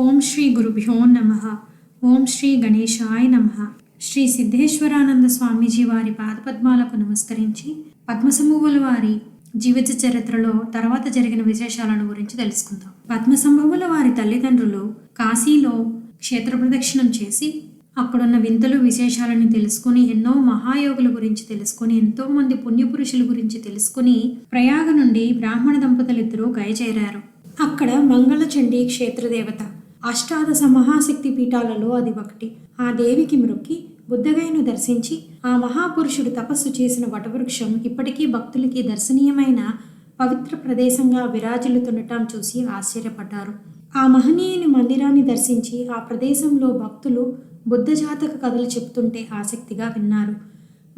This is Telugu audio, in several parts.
ఓం శ్రీ గురుభ్యో నమ. ఓం శ్రీ గణేశాయ నమ. శ్రీ సిద్ధేశ్వరానంద స్వామీజీ వారి పాదపద్మాలకు నమస్కరించి పద్మసంభువుల వారి జీవిత చరిత్రలో తర్వాత జరిగిన విశేషాలను గురించి తెలుసుకుందాం. పద్మసంభవుల వారి తల్లిదండ్రులు కాశీలో క్షేత్ర ప్రదక్షిణం చేసి అక్కడున్న వింతలు విశేషాలను తెలుసుకుని ఎన్నో మహాయోగుల గురించి తెలుసుకుని ఎంతో మంది పుణ్యపురుషుల గురించి తెలుసుకుని ప్రయాగ నుండి బ్రాహ్మణ దంపతులిద్దరూ గయచేరారు. అక్కడ మంగళచండీ క్షేత్రదేవత అష్టాదశ మహాశక్తి పీఠాలలో అది ఒకటి. ఆ దేవికి మృక్కి బుద్ధగయను దర్శించి ఆ మహాపురుషుడు తపస్సు చేసిన వటవృక్షం ఇప్పటికీ భక్తులకి దర్శనీయమైన పవిత్ర ప్రదేశంగా విరాజిల్లుతుండటం చూసి ఆశ్చర్యపడ్డారు. ఆ మహనీయుని మందిరాన్ని దర్శించి ఆ ప్రదేశంలో భక్తులు బుద్ధ జాతక కథలు చెప్తుంటే ఆసక్తిగా విన్నారు.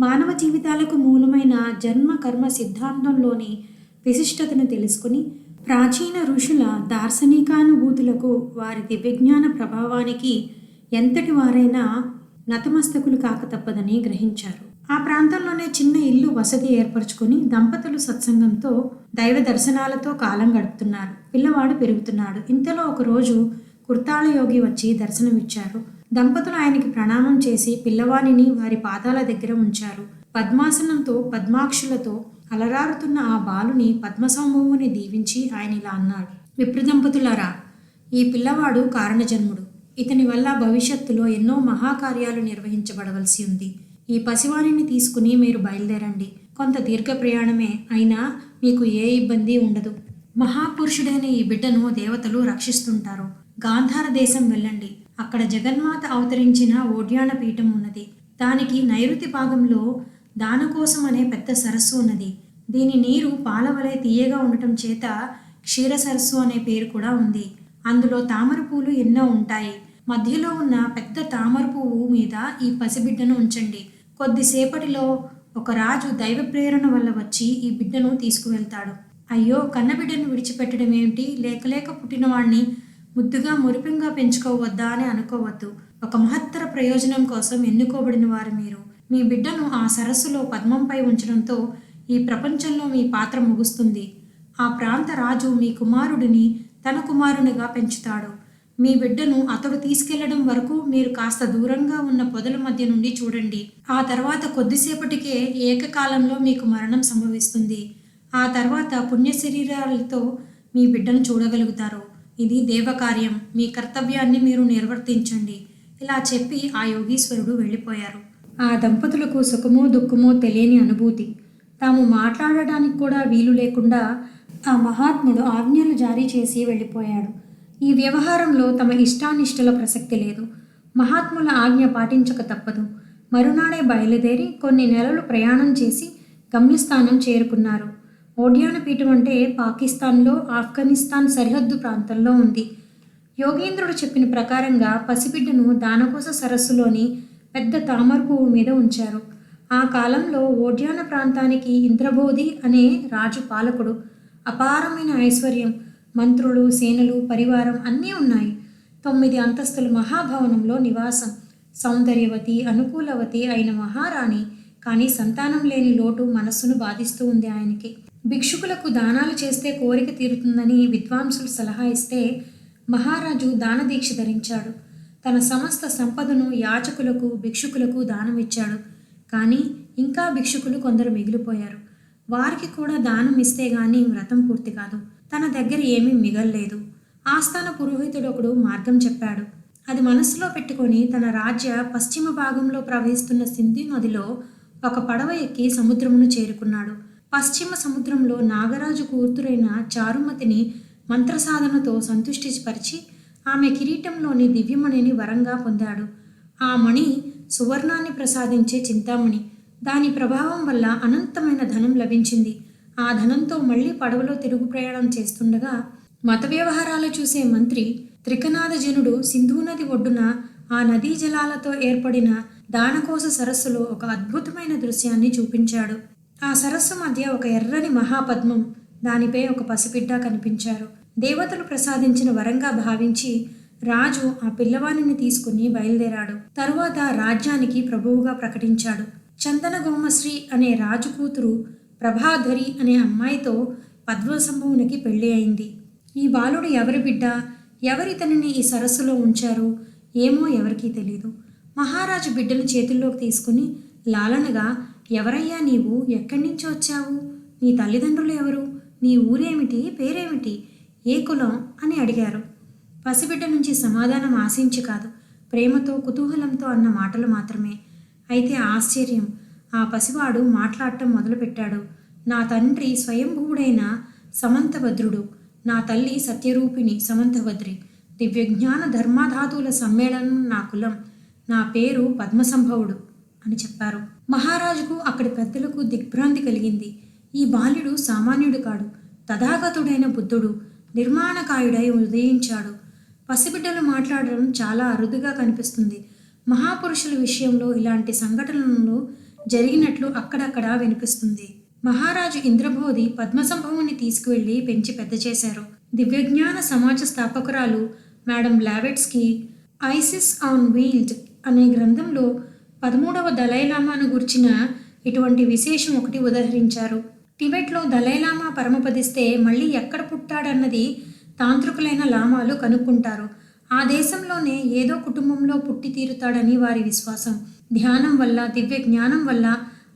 మానవ జీవితాలకు మూలమైన జన్మ కర్మ సిద్ధాంతంలోని విశిష్టతను తెలుసుకుని ప్రాచీన ఋషుల దార్శనికానుభూతులకు వారి దివ్యజ్ఞాన ప్రభావానికి ఎంతటి వారైనా నతమస్తకులు కాక తప్పదని గ్రహించారు. ఆ ప్రాంతంలోనే చిన్న ఇల్లు వసతి ఏర్పరచుకుని దంపతులు సత్సంగంతో దైవ దర్శనాలతో కాలం గడుపుతున్నారు. పిల్లవాడు పెరుగుతున్నాడు. ఇంతలో ఒకరోజు కుర్తాళ యోగి వచ్చి దర్శనమిచ్చారు. దంపతులు ఆయనకి ప్రణామం చేసి పిల్లవాణిని వారి పాదాల దగ్గర ఉంచారు. పద్మాసనంతో పద్మాక్షులతో అలరారుతున్న ఆ బాలుని పద్మసంభవుని దీవించి ఆయన ఇలా అన్నాడు. విప్రదంపతులారా ఈ పిల్లవాడు కారణజన్ముడు. ఇతని వల్ల భవిష్యత్తులో ఎన్నో మహాకార్యాలు నిర్వహించబడవలసి ఉంది. ఈ పసివాణిని తీసుకుని మీరు బయలుదేరండి. కొంత దీర్ఘ ప్రయాణమే అయినా మీకు ఏ ఇబ్బంది ఉండదు. మహాపురుషుడైన ఈ బిడ్డను దేవతలు రక్షిస్తుంటారు. గాంధార దేశం వెళ్ళండి. అక్కడ జగన్మాత అవతరించిన ఓడ్యాన పీఠం ఉన్నది. దానికి నైరుతి భాగంలో దానకోసం అనే పెద్ద సరస్సు ఉన్నది. దీని నీరు పాలవలే తీయగా ఉండటం చేత క్షీర సరస్సు అనే పేరు కూడా ఉంది. అందులో తామర పూలు ఎన్నో ఉంటాయి. మధ్యలో ఉన్న పెద్ద తామర పువ్వు మీద ఈ పసిబిడ్డను ఉంచండి. కొద్దిసేపటిలో ఒక రాజు దైవ ప్రేరణ వల్ల వచ్చి ఈ బిడ్డను తీసుకువెళ్తాడు. అయ్యో కన్నబిడ్డను విడిచిపెట్టడం ఏమిటి? లేక లేక పుట్టినవాణ్ణి ముద్దుగా మురిపింగా పెంచుకోవద్దా అని అనుకోవద్దు. ఒక మహత్తర ప్రయోజనం కోసం ఎన్నుకోబడిన వారు మీరు. మీ బిడ్డను ఆ సరస్సులో పద్మంపై ఉంచడంతో ఈ ప్రపంచంలో మీ పాత్ర ముగుస్తుంది. ఆ ప్రాంత రాజు మీ కుమారుడిని తన కుమారునిగా పెంచుతాడు. మీ బిడ్డను అతడు తీసుకెళ్ళడం వరకు మీరు కాస్త దూరంగా ఉన్న పొదల మధ్య నుండి చూడండి. ఆ తర్వాత కొద్దిసేపటికే ఏకకాలంలో మీకు మరణం సంభవిస్తుంది. ఆ తర్వాత పుణ్య శరీరాలతో మీ బిడ్డను చూడగలుగుతారు. ఇది దేవకార్యం. మీ కర్తవ్యాన్ని మీరు నిర్వర్తించండి. ఇలా చెప్పి ఆ యోగీశ్వరుడు వెళ్ళిపోయారు. ఆ దంపతులకు సుఖమో దుఃఖమో తెలియని అనుభూతి. తాము మాట్లాడడానికి కూడా వీలు లేకుండా ఆ మహాత్ముడు ఆజ్ఞలు జారీ చేసి వెళ్ళిపోయాడు. ఈ వ్యవహారంలో తమ ఇష్టానిష్టల ప్రసక్తి లేదు. మహాత్ముల ఆజ్ఞ పాటించక తప్పదు. మరునాడే బయలుదేరి కొన్ని నెలలు ప్రయాణం చేసి గమ్యస్థానం చేరుకున్నారు. ఓడ్యానపీఠం అంటే పాకిస్తాన్లో ఆఫ్ఘనిస్తాన్ సరిహద్దు ప్రాంతంలో ఉంది. యోగేంద్రుడు చెప్పిన ప్రకారంగా పసిబిడ్డను దానకోస సరస్సులోని పెద్ద తామర పువ్వు మీద ఉంచారు. ఆ కాలంలో ఓడ్యాన ప్రాంతానికి ఇంద్రబోధి అనే రాజు పాలకుడు అపారమైన ఐశ్వర్యం మంత్రులు సేనలు పరివారం అన్నీ ఉన్నాయి. తొమ్మిది అంతస్తుల మహాభవనంలో నివాసం సౌందర్యవతి అనుకూలవతి అయిన మహారాణి కానీ సంతానం లేని లోటు మనస్సును బాధిస్తూ ఉంది ఆయనకి. భిక్షుకులకు దానాలు చేస్తే కోరిక తీరుతుందని విద్వాంసులు సలహా ఇస్తే మహారాజు దానదీక్ష ధరించాడు. తన సమస్త సంపదను యాచకులకు భిక్షుకులకు దానమిచ్చాడు. కానీ ఇంకా భిక్షుకులు కొందరు మిగిలిపోయారు. వారికి కూడా దానం ఇస్తే గాని వ్రతం పూర్తి కాదు. తన దగ్గర ఏమీ మిగల్లేదు. ఆస్థాన పురోహితుడు ఒకడు మార్గం చెప్పాడు. అది మనస్సులో పెట్టుకొని తన రాజ్య పశ్చిమ భాగంలో ప్రవహిస్తున్న సింధు నదిలో ఒక పడవ ఎక్కి సముద్రమును చేరుకున్నాడు. పశ్చిమ సముద్రంలో నాగరాజు కూతురైన చారుమతిని మంత్రసాధనతో సంతుష్టిపరిచి ఆమె కిరీటంలోని దివ్యమణిని వరంగా పొందాడు. ఆ మణి సువర్ణాన్ని ప్రసాదించే చింతామణి. దాని ప్రభావం వల్ల అనంతమైన ధనం లభించింది. ఆ ధనంతో మళ్ళీ పడవలో తిరుగు ప్రయాణం చేస్తుండగా మత వ్యవహారాలు చూసే మంత్రి త్రికనాథజనుడు సింధు నది ఒడ్డున ఆ నదీ జలాలతో ఏర్పడిన దానకోస సరస్సులో ఒక అద్భుతమైన దృశ్యాన్ని చూపించాడు. ఆ సరస్సు మధ్య ఒక ఎర్రని మహాపద్మం దానిపై ఒక పసిబిడ్డ కనిపించారు. దేవతలు ప్రసాదించిన వరంగా భావించి రాజు ఆ పిల్లవానిని తీసుకుని బయలుదేరాడు. తరువాత రాజ్యానికి ప్రభువుగా ప్రకటించాడు. చందనగోమశ్రీ అనే రాజు కూతురు ప్రభాధరి అనే అమ్మాయితో పద్మసంభవునికి పెళ్ళి అయింది. ఈ బాలుడు ఎవరి బిడ్డ? ఎవరితనిని ఈ సరస్సులో ఉంచారు? ఏమో ఎవరికీ తెలియదు మహారాజు బిడ్డను చేతుల్లోకి తీసుకుని లాలనగా ఎవరయ్యా నీవు? ఎక్కడి నుంచి వచ్చావు? నీ తల్లిదండ్రులు ఎవరు? నీ ఊరేమిటి? పేరేమిటి? ఏ కులం అని అడిగారు. పసిబిడ్డ నుంచి సమాధానం ఆశించి కాదు. ప్రేమతో కుతూహలంతో అన్న మాటలు మాత్రమే. అయితే ఆశ్చర్యం. ఆ పసివాడు మాట్లాడటం మొదలుపెట్టాడు. నా తండ్రి స్వయంభువుడైన సమంతభద్రుడు. నా తల్లి సత్యరూపిణి సమంతభద్రి. దివ్యజ్ఞాన ధర్మాధాతువుల సమ్మేళనం నా కులం. నా పేరు పద్మసంభవుడు అని చెప్పారు. మహారాజుకు అక్కడి పెద్దలకు దిగ్భ్రాంతి కలిగింది. ఈ బాల్యుడు సామాన్యుడు కాడు. తథాగతుడైన బుద్ధుడు. నిర్మాణకాయుడై ఉదయించాడు. పసిబిడ్డలు మాట్లాడడం చాలా అరుదుగా కనిపిస్తుంది. మహాపురుషుల విషయంలో ఇలాంటి సంఘటనలు జరిగినట్లు అక్కడక్కడ వినిపిస్తుంది. మహారాజు ఇంద్రబోధి పద్మసంభవుని తీసుకువెళ్ళి పెంచి పెద్ద చేశారు. దివ్యజ్ఞాన సమాజ స్థాపకురాలు madam Blavatsky Isis on wield అనే గ్రంథంలో పదమూడవ దలైలామాను గుర్చిన ఇటువంటి విశేషం ఒకటి ఉదహరించారు. టిబెట్లో దలైలామా పరమపదిస్తే మళ్ళీ ఎక్కడ పుట్టాడన్నది తాంత్రికులైన లామాలు కనుక్కుంటారు. ఆ దేశంలోనే ఏదో కుటుంబంలో పుట్టి తీరుతాడని వారి విశ్వాసం. ధ్యానం వల్ల దివ్య జ్ఞానం వల్ల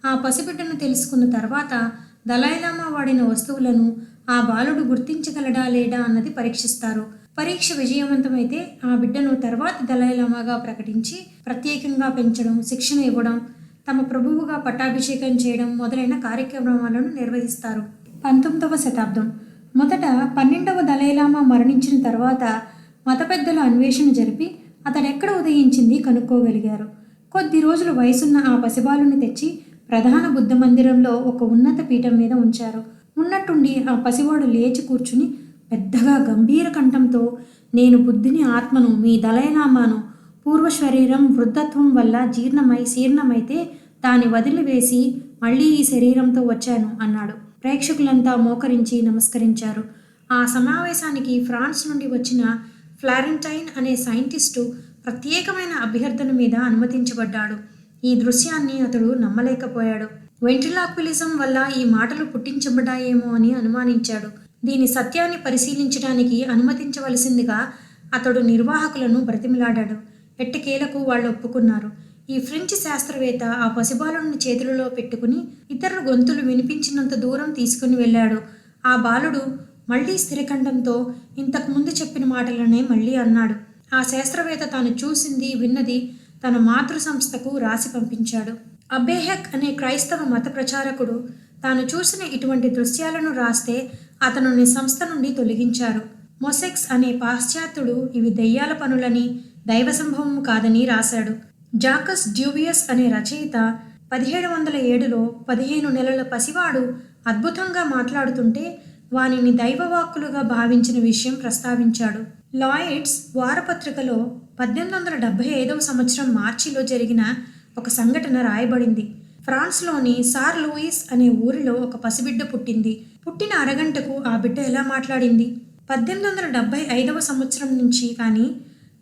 ఆ పసిబిడ్డను తెలుసుకున్న తర్వాత దలైలామా వాడిన వస్తువులను ఆ బాలుడు గుర్తించగలడా లేడా అన్నది పరీక్షిస్తారు. పరీక్ష విజయవంతమైతే ఆ బిడ్డను తర్వాత దలైలామాగా ప్రకటించి ప్రత్యేకంగా పెంచడం శిక్షణ ఇవ్వడం తమ ప్రభువుగా పట్టాభిషేకం చేయడం మొదలైన కార్యక్రమాలను నిర్వహిస్తారు. పంతొమ్మిదవ శతాబ్దం. మొదట పన్నెండవ దలైలామా మరణించిన తర్వాత మత పెద్దల అన్వేషణ జరిపి అతడెక్కడ ఉదయించింది కనుక్కోగలిగారు. కొద్ది రోజులు వయసున్న ఆ పసిబాలుని తెచ్చి ప్రధాన బుద్ధ మందిరంలో ఒక ఉన్నత పీఠం మీద ఉంచారు. ఉన్నట్టుండి ఆ పసివాడు లేచి కూర్చుని పెద్దగా గంభీర కంఠంతో నేను బుద్ధిని ఆత్మను మీ దలైలామాను పూర్వ శరీరం వృద్ధత్వం వల్ల జీర్ణమై శీర్ణమైతే దాన్ని వదిలివేసి మళ్ళీ ఈ శరీరంతో వచ్చాను అన్నాడు. ప్రేక్షకులంతా మోకరించి నమస్కరించారు. ఆ సమావేశానికి ఫ్రాన్స్ నుండి వచ్చిన ఫ్లారెంటైన్ అనే సైంటిస్టు ప్రత్యేకమైన అభ్యర్థన మీద అనుమతించబడ్డాడు. ఈ దృశ్యాన్ని అతడు నమ్మలేకపోయాడు. వెంట్రిలాక్విలిజం వల్ల ఈ మాటలు పుట్టించబడ్డాయేమో అని అనుమానించాడు. దీని సత్యాన్ని పరిశీలించడానికి అనుమతించవలసిందిగా అతడు నిర్వాహకులను బ్రతిమిలాడాడు. ఎట్టకేలకు వాళ్ళు ఒప్పుకున్నారు ఈ ఫ్రెంచ్ శాస్త్రవేత్త ఆ పసిబాలుడిని చేతులలో పెట్టుకుని ఇతరుల గొంతులు వినిపించినంత దూరం తీసుకుని వెళ్ళాడు. ఆ బాలుడు మళ్ళీ స్థిరఖండంతో ఇంతకు ముందు చెప్పిన మాటలనే మళ్ళీ అన్నాడు. ఆ శాస్త్రవేత్త తాను చూసింది విన్నది తన మాతృ సంస్థకు రాసి పంపించాడు. అబేహక్ అనే క్రైస్తవ మత ప్రచారకుడు తాను చూసిన ఇటువంటి దృశ్యాలను రాస్తే అతనుని సంస్థ నుండి తొలగించారు. మొసెక్స్ అనే పాశ్చాత్యుడు ఇవి దెయ్యాల పనులని దైవ సంభవం కాదని రాశాడు. జాకస్ డ్యూబియస్ అనే రచయిత పదిహేడు వందల ఏడులో పదిహేను నెలల పసివాడు అద్భుతంగా మాట్లాడుతుంటే వానిని దైవవాక్కులుగా భావించిన విషయం ప్రస్తావించాడు. లాయిడ్స్ వారపత్రికలో పద్దెనిమిది వందల డెబ్బై ఐదవ సంవత్సరం మార్చిలో జరిగిన ఒక సంఘటన రాయబడింది. ఫ్రాన్స్లోని సార్ లూయిస్ అనే ఊరిలో ఒక పసిబిడ్డ పుట్టింది. పుట్టిన అరగంటకు ఆ బిడ్డ ఎలా మాట్లాడింది? పద్దెనిమిది వందల డెబ్బై ఐదవ సంవత్సరం నుంచి కానీ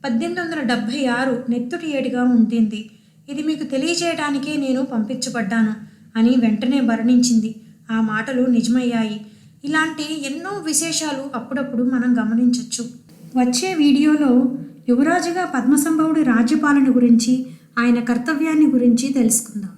పద్దెనిమిది వందల డెబ్భై ఆరు నెత్తుటి ఏడుగా ఉంటుంది ఇది మీకు తెలియజేయడానికే నేను పంపించబడ్డాను అని వెంటనే వర్ణించింది ఆ మాటలు నిజమయ్యాయి. ఇలాంటి ఎన్నో విశేషాలు అప్పుడప్పుడు మనం గమనించవచ్చు వచ్చే వీడియోలో యువరాజుగా పద్మసంభవుడి రాజ్యపాలన గురించి ఆయన కర్తవ్యాన్ని గురించి తెలుసుకుందాం.